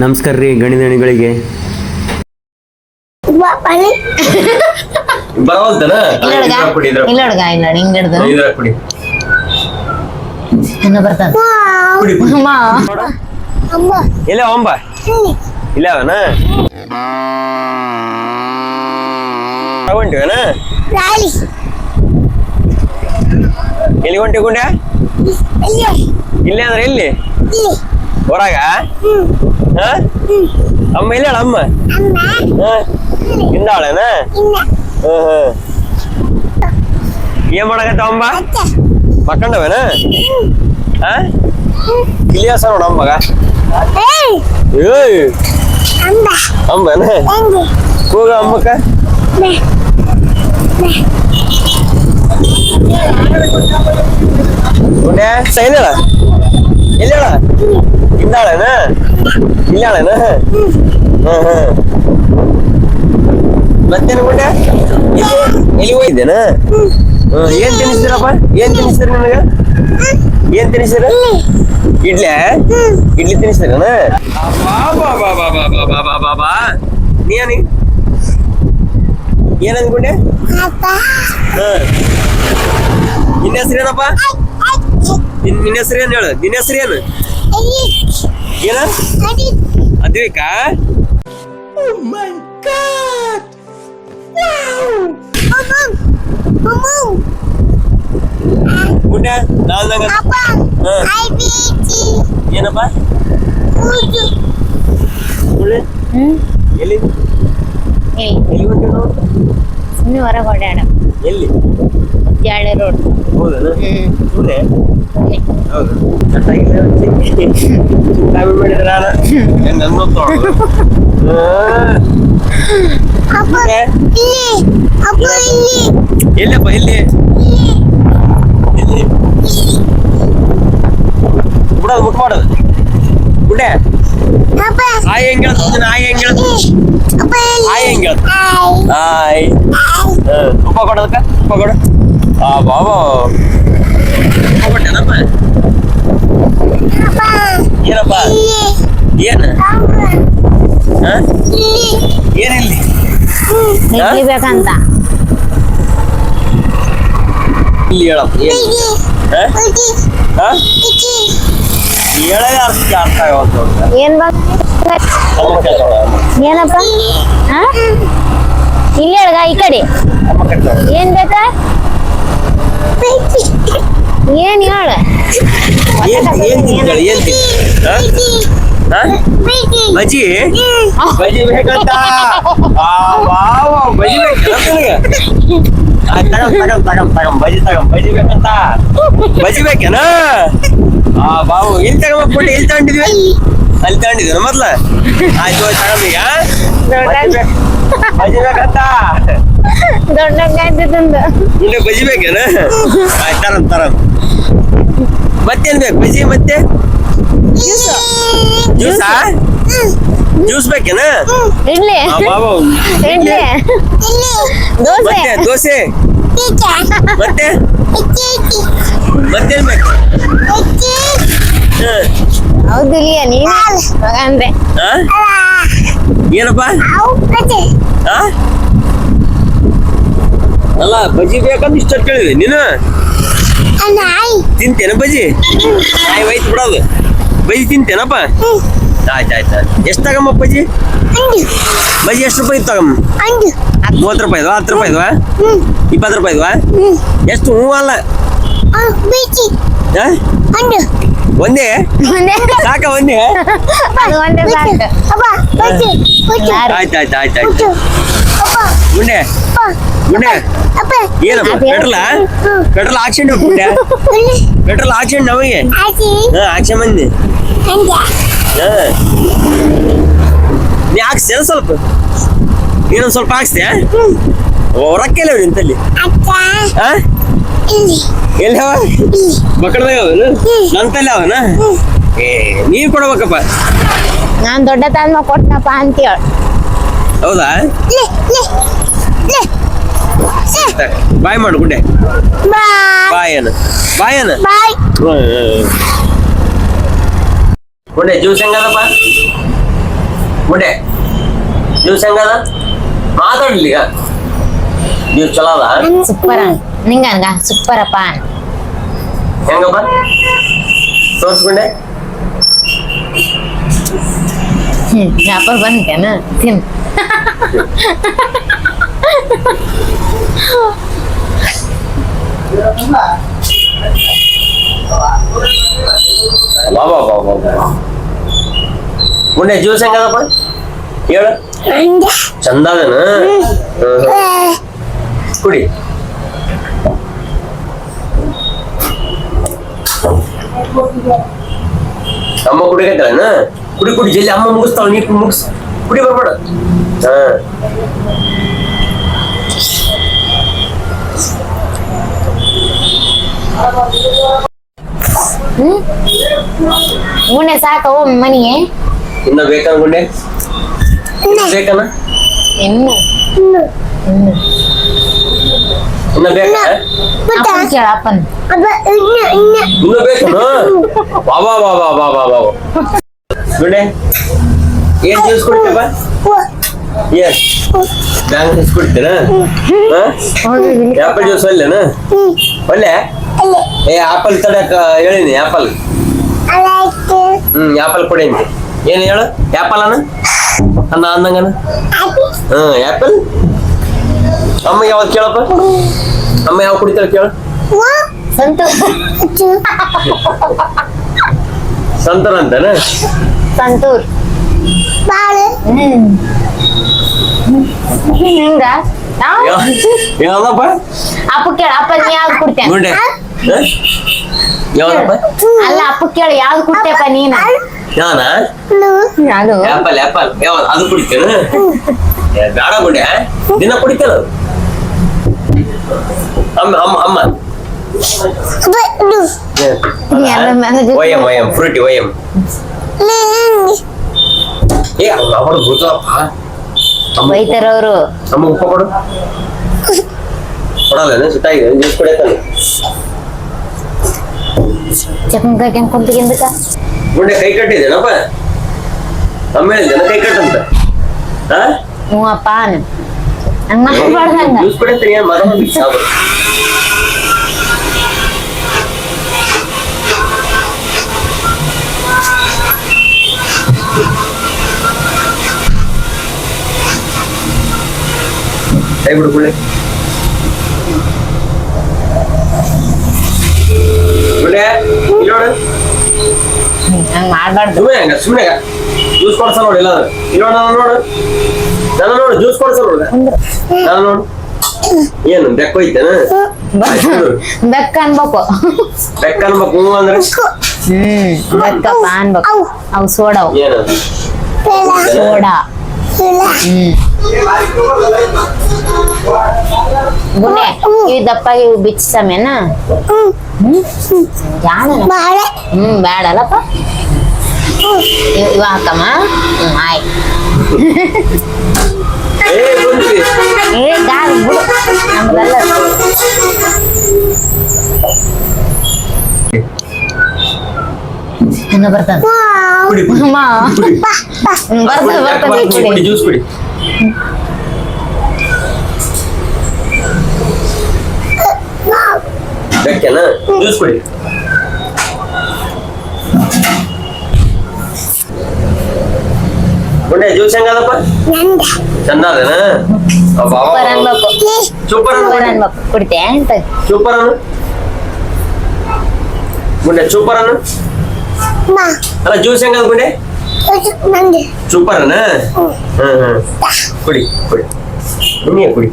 ನಮಸ್ಕಾರ ರೀ ಗಣಿದಣಿಗಳಿಗೆ. ಇಲ್ಲ ಒಂಬ ಇಲ್ಲ ಅವನ ಎಲ್ಲಿ ಹೊಂಟಿ ಗುಂಡ ಇಲ್ಲ. ಇಲ್ಲೇ ಅಂದ್ರೆ ಎಲ್ಲಿ? போறாங்க? அம்மா இல்ல அம்மா? இந்த ஆளு ஏன் மடங்க தம்பா மக்கண்ட வேணு இலியாசனோட அம்மாக்கா? ஏய். அம்மா என்ன? போக அம்மாக்கா? உடனே செய்யல ಎಲ್ಲೇಳ ಹಿಂದಾಳನ ಇಲ್ಲಾಳನ ಹ್ಮ್ ಹ್ಮ್. ಮತ್ತೇನು ಗುಂಡ್ಯ ಎಲ್ಲಿ ಎಲ್ಲಿ ಹೋಗಿದ್ದೇನ? ಹ್ಮ್ ಏನ್ ತಿನ್ನಿಸ್ತೀರಪ್ಪ? ಏನ್ ತಿನ್ನಿಸ್ತೀರ ನಿನಗ? ಏನ್ ತಿನ್ನಿಸ್ತೀರ? ಇಡ್ಲಿ ಇಡ್ಲಿ ತಿನ್ನಿಸ್ತೀರನ? ನೀ? ಏನ್ ಅನ್ಕೊಂಡೆ ನಿನ್ನ ಹೆಸರೇನಪ್ಪ? ನಿನ್ ನಿನ್ನ ಹೆಸರು ಏನ್ ಹೇಳು? ನಿನ್ನ ಹೆಸರು ಏನು? ಏನ? ಅದ್ವಿಕಾ? ಅಮ್ಮ ಅಮ್ಮ ಗುಂಡೆ ನಾಲ್ ನಂಗ ಅಪ್ಪ ಹಾ. ಟಿ ಏನಪ್ಪ ಎಲ್ಲಿ? ಎಲ್ಲಿ ನಾವು ಸುಮ್ಮನೆ ಹೊರಗೆ ಓಡಾಡ ಎಲ್ಲಿ ಜಾಳೆ ರೋಡ್ ಹೌದನ ಹ್ಮ್ ಸುಳ್ಳೆ ಸುಮ್ನೆ. ಹೌದು ಕಟ್ಟಾಗಿಲ್ಲ ಚಿಂತಾಮಣಿ ಮಾಡಿದ್ರ ನಾನು ಹೆಂಗ್ ಅನ್ನೋದು ಅಪ್ಪ ಇಲ್ಲಿ ಅಪ್ಪ ಇಲ್ಲಿ ಎಲ್ಲಪ್ಪ ಎಲ್ಲಿ ಎಲ್ಲಿ ಬಿಡೋದು ಮುಟ್ ಮಾಡೋದು ತುಪ್ಪ ಕೊಡೋದಕ್ಕ ತುಪ್ಪ ಕೊಡು ಆ ಬಾಬಾ ತುಪ್ಪ ಕೊಟ್ಟೆನಪ್ಪ ಅಪ್ಪ ಏನಪ್ಪ ಇಲ್ಲಿ ಏನು ಅಮ್ಮ ಹಾ ಇಲ್ಲಿ ಏನಿಲ್ಲಿ ಇಡ್ಲಿ ಬೇಕಂತ ಇಲ್ಲಿ ಹೇಳಪ್ಪ ಹೇಳೇ ಅರ್ಥ ಅರ್ಥ ಆಗವಲ್ತು ಅವ್ರಿಗೆ. ಏನ್ ಬಾ ಏನಪ್ಪ? ಹಾ ಇಲ್ಲಿ ಹೇಳ್ಗ ಈ ಕಡೆ. ಏನ್ ಬೇಕಾ? ಏನ್ ಹೇಳ? ಬಜಿ ಬಜಿ ಬೇಕಂತ? ಬಜ್ಜಿ ಬೇಕಂತ? ಬಜ್ಜಿ ಬೇಕೇನ? ಆ ಬಾವು ಇಲ್ಲಿ ತಗೊಂಡ್ ಪುಟ್ಟಿ ಇಲ್ಲಿ ತಗೊಂಡಿದ್ವಿ? ಅಲ್ಲಿ. ತಗೊಂಡಿದ್ರು ಮೊದ್ಲ? ಆಯ್ತು ಹೋಯ್ತು ತಗಂ ಈಗ? ಬಜ್ಜಿ ಬೇಕ್- ಬಜ್ಜಿ ಬೇಕಂತ? ದೊಡ್ಡ ತಂದು ಮುಂದೆ ಬಜ್ಜಿ ಬೇಕೇನ? ಆಯ್ತು ತರಂ ತರಂ ಮತ್ತೇನ್ ಬೇಕು? ಬಜಿ ಮತ್ತೆ? ಜ್ಯೂಸಾ. ಜ್ಯೂಸ್? ಬೇಕೇನ? ಇಡ್ಲಿ. ಇಡ್ಲಿ. ದೋಸೆ. ಮತ್ತೆ ದೋಸೆ? ಮತ್ತೆ? ಮತ್ತೇನ್ ಬೇಕು. ಹೌದು ನೀನ್? ಅಲ್ಲ ಏನಪ್ಪ? ಬಜ್ಜಿ. ಬೇಕಂತ ಇಷ್ಟ ಕೇಳಿದೆ ನೀನು? ನಾಯಿ. ತಿಂತೇನ ಬಜ್ಜಿ? ಆಯ್ ಹೋಯ್ತು ಬಿಡೋದು ಬಜ್ಜಿ ತಿಂತೇನಪ್ಪ? ಆಯ್ತು ಆಯ್ತು ಎಷ್ಟು ತಗಮ್ಮ ಬಜ್ಜಿ? ಬಜ್ಜಿ ಎಷ್ಟು ರೂಪಾಯಿ ತಗಮ್ಮ? ಮೂವತ್ತು ರೂಪಾಯಿದ್ವಾ ಹತ್ತು ರೂಪಾಯಿದ್ವಾ? ಹ್ಮ್. ಇಪ್ಪತ್ತು ರೂಪಾಯಿದ್ವಾ? ಹ್ಮ್. ಎಷ್ಟು ಹ್ಞೂ ಅಲ್ಲ ಬಿಚಿ. ಒಂದೇ. ಒಂದೇ? ಸಾಕ ಒಂದೇ? ಆಯ್ತು ಆಯ್ತು ಆಯ್ತು ಆಯ್ತು. ಅಪ್ಪ. ಏನಪ್ಪ ಅದೇ ಪೆಟ್ರೋಲ್. ಪೆಟ್ರೋಲ್ ಹಾಕ್ಸಂಡು ಗುಂಡೆ. ಇಲ್ಲಿ ಪೆಟ್ರೋಲ್ ಹಾಕ್ಸಂಡು ನಮಗೆ. ಹಾಕ್ಸಂಡ್ ಬಂದಿ ನೀ ಹಾಕ್ಸ್ತೀಯ ಸ್ವಲ್ಪ? ನೀನೊಂದು ಸ್ವಲ್ಪ ಹಾಕ್ಸ್ತೀಯ? ನಿಂತಲ್ಲಿ. ಹಾ? ಇಲ್ಲಿ. ಎಲ್ಲಿ ಅವ ಇಲ್ಲಿ ಮಕ್ಕಳದಾಗ ಅವನು ನನ್ನ ತಲೆ ಅವನ ಏ ನೀವ್ ಕೊಡ್ಬೇಕಪ್ಪ ನಾನ್ ದೊಡ್ಡ ತಂದ ಕೊಟ್ಟನಪ್ಪ ಅಂತೇಳ ಹೌದಾ ಲೆ ಲೆ ಲೆ ಬಾಯ್ ಮಾಡು ಗುಡ್ಡೆ ಬಾಯ್ ಬಾಯ್ ಅನ್ನ ಬಾಯ್ ಅನ್ನ ಬಾಯ್ ಗುಡ್ಡೆ ಜ್ಯೂಸ್ ಹೆಂಗದಪ್ಪ ಗುಂಡೆ ಜ್ಯೂಸ್ ಹೆಂಗದ ಮಾತಾಡ್ಲಿ ಈಗ ಜ್ಯೂಸ್ ಚಲೋ ಅದ ಸೂಪರ್ ನಿಂಗ ಹಂಗ ಸೂಪರ್ ಅಪ್ಪ ಹೆಂಗಪ್ಪ ತೋರ್ಸ್ಕೊಂಡೆ ಹ್ಮ್ ವ್ಯಾಪಾರ ಬಂದ್ಕೇನ? ತಿನ್ ಬಾ ಬಾ ಬಾ ಬಾ ಬಾ ಗುಂಡೆ ಜ್ಯೂಸ್ ಹೆಂಗದಪ್ಪ? ಹೇಳು. ಚಂದ ಅದನ? ಕುಡಿ. ಅಮ್ಮ ಕುಡಿಕತ್ತಾಳನ ಕುಡಿ ಕುಡಿ ಜಲ್ದಿ ಅಮ್ಮ ಮುಗಿಸ್ತಾಳ ನೀ ಮುಗಿಸ್ ಕುಡಿ ಬರ್ಬೇಡ ಹಾ ಹ್ಮ್ ಗುಂಡೆ ಸಾಕವು ಮನಿಗೆ ಇನ್ನ ಬೇಕನ್ ಗುಂಡೆ ಬೇಕನ ಇನ್ನು ಇನ್ನು ಇನ್ನ ಬೇಕಾ ಪುಟ್ಟ ಅಪ್ಪನ್ ಕೇಳ ಅಪ್ಪನ್ ಅಬ್ಬ ಇನ್ನು ಬಾಬಾ ಬಾಬಾ ಬಾ ಬಾ ಬಾ ಬಾ ಬಾ ಬಾ ಬಾ ಗುಂಡೆ ಏನ್ ಜ್ಯೂಸ್ ಕುಡ್ತೀವ ಎಸ್ ಬ್ಯಾಂಕ್ ಜ್ಯೂಸ್ ಕುಡ್ತೀನ ಆಪಲ್ ಜ್ಯೂಸ್ ಒಲ್ಲೆನ ಒಳ್ಳೆ? ಏ ಆಪಲ್ ತಡಕ ಹೇಳಿನಿ ಆಪಲ್ ಹ್ಮ್ ಆಪಲ್ ಕೊಡಿ ಅಂತ ಏನ್ ಹೇಳು? ಆಪಲ್ ಅನ್ನ ಅನ್ನ ಅಂದಂಗನ ಹ್ಮ್ ಆಪಲ್ ಅಮ್ಮ ಯಾವ್ದು ಕೇಳಪ್ಪ? ಅಮ್ಮ ಯಾವ ಕುಡಿತಾಳ ಕೇಳು. ವಾ ಸಂತು ಅಚ್ಚು ಸಂತರ ಅಂತನ ಸಂತೂರ್ ಬಾಳೆ ಹ್ಮ್ ಹಿಂಗ ಯಾವ್ದಪ್ಪ ಅಪ್ಪ ಕೇಳ ಅಪ್ಪ ನೀ ಯಾವ್ದು ಕುಡ್ತೇನೆ ಗುಂಡೆ ಹ? ಯಾವ್ದಪ್ಪ ಅಲ್ಲ ಅಪ್ಪ ಕೇಳ ಯಾವ್ದು ಕುಡ್ತೇಪ ನೀನ ಯಾನ ನು ಅದು ಆಪಲ್ ಆಪಲ್ ಯಾವ್ದು ಅದು ಕುಡಿತೇನ ಏ, ಬೇಡ ಗುಂಡೆ ದಿನ ಕುಡಿತೇನ ಅದು ಅಮ್ಮ ಅಮ್ಮ ಅಮ್ಮ ಅಬ್ಬ ನು ಎಲ್ಲ manager- ಒಯ್ಯಂ ಒಯ್ಯಂ ಫ್ರೂಟಿ ಒಯ್ಯಂ ಲಿಂಗ್ ಏ ಅವ್ರು ಗೊತ್ತಪ್ಪ ಅಮ್ಮ ಬೈತಾರ ಅವರು ಅಮ್ಮ ಉಪ್ಪ ಕೊಡು ಕೊಡಲ್ಲ ಸುತ್ತಾಗಿದೆ ಜ್ಯೂಸ್ ಕುಡಿಯತ್ತಾನೆ ಚಕ್ನ ಹೆಂಗ್ ಕುಂತಿಗೆ ಎಂದಕ ಗುಂಡೆ ಕೈ ಕಟ್ಟಿದ್ದೇನಪ್ಪ ಅಮ್ಮ ಹೇಳಿದ್ದೇನ ಕೈ ಕಟ್ಟಂತ ಹಾ ಹ್ಞೂ ಅಪ್ಪ ಅನ್ ಹಂಗ ಮಾಡ್ಬಾರ್ದಂಗ ಜ್ಯೂಸ್ ಕುಡಿಯತ್ತೀನಿ ಏನ್ ಮರ ಸಾಬು ಕೈ ಬಿಡು ಗುಂಡೆ ಗುಂಡೆ ಇಲ್ಲಿ ನೋಡು. ಹಂಗ ಮಾಡ್ಬಾರ್ದು ಸುಮ್ಮನೆ ಹಂಗ ಸುಮ್ಮನೆ ಜ್ಯೂಸ್ ಕೊಡ್ಸ ನೋಡಿ ಇಲ್ಲ ನೋಡು ನಾನು ನೋಡು. ಜ್ಯೂಸ್ ಕೊಡ್ಸ ನೋಡ. ನಾನು ನೋಡು. ಏನು ಬೆಕ್ಕು ಐತೇನ? ಬೆಕ್ಕ ಅನ್ಬೇಕು. ಬೆಕ್ಕ ಅನ್ಬೇಕು ಅಂದ್ರೆ? ಹ್ಮ್ ಬೆಕ್ಕಪ್ಪ ಅನ್ಬೇಕು. ಅವು ಸೋಡವು. ಸೋಡಾ. ಹ್ಮ್. ಗುಂಡೆ ಇವ್ ದಪ್ಪ ಇವ್ ಬಿಚ್ಚ ಸಮೇನ ಹ್ಮ್ ಹ್ಮ್ ಜಾಣ ಬಾಳೆ ಹ್ಮ್ ಬೇಡಲ್ಲಪ್ಪ ಇವ್ ಇವ ಹಾಕಮ್ಮ ಹ್ಮ್ ಆಯ್ತು ಏ ಬಂದ್ರಿ ಏ ಗಾಳಿ ಬಿಡು ನಮ್ದಲ್ಲ ಇನ್ನ ಬರ್ತಾನ ವಾವ್ ಕುಡಿ ಕುಡಿ ಅಮ್ಮ ಕುಡಿ ಹ್ಮ್, ಬರ್ತದೆ ಬರ್ತದೆ ಕುಡಿ ಕುಡಿ ಜ್ಯೂಸ್ ಕುಡಿ ಬೆಕ್ಕೇನ ಜ್ಯೂಸ್ ಕುಡಿ ಗುಂಡೆ ಜ್ಯೂಸ್ ಹೆಂಗದಪ್ಪ ನಂದ ಚಂದ ಅದೇನ ಸೂಪರ್ ಅನ್ಬೇಕು ಸೂಪರ್ ಸೂಪರ್ ಅನ್ಬೇಕು ಕುಡಿತೆ ಅಂತ ಸೂಪರ್ ಅನ್ನು ಗುಂಡೆ ಸೂಪರ್ ಅನ್ನು ಮಾ ಅಲ್ಲ ಜ್ಯೂಸ್ ಹೆಂಗದ ಗುಂಡೆ ಅಚ್ಚು ನಂದ ಸೂಪರ್ ಅನ್ನ ಹ್ಮ್ ಹ್ಮ್ ಕುಡಿ ಕುಡಿ ನೀನೇ ಕುಡಿ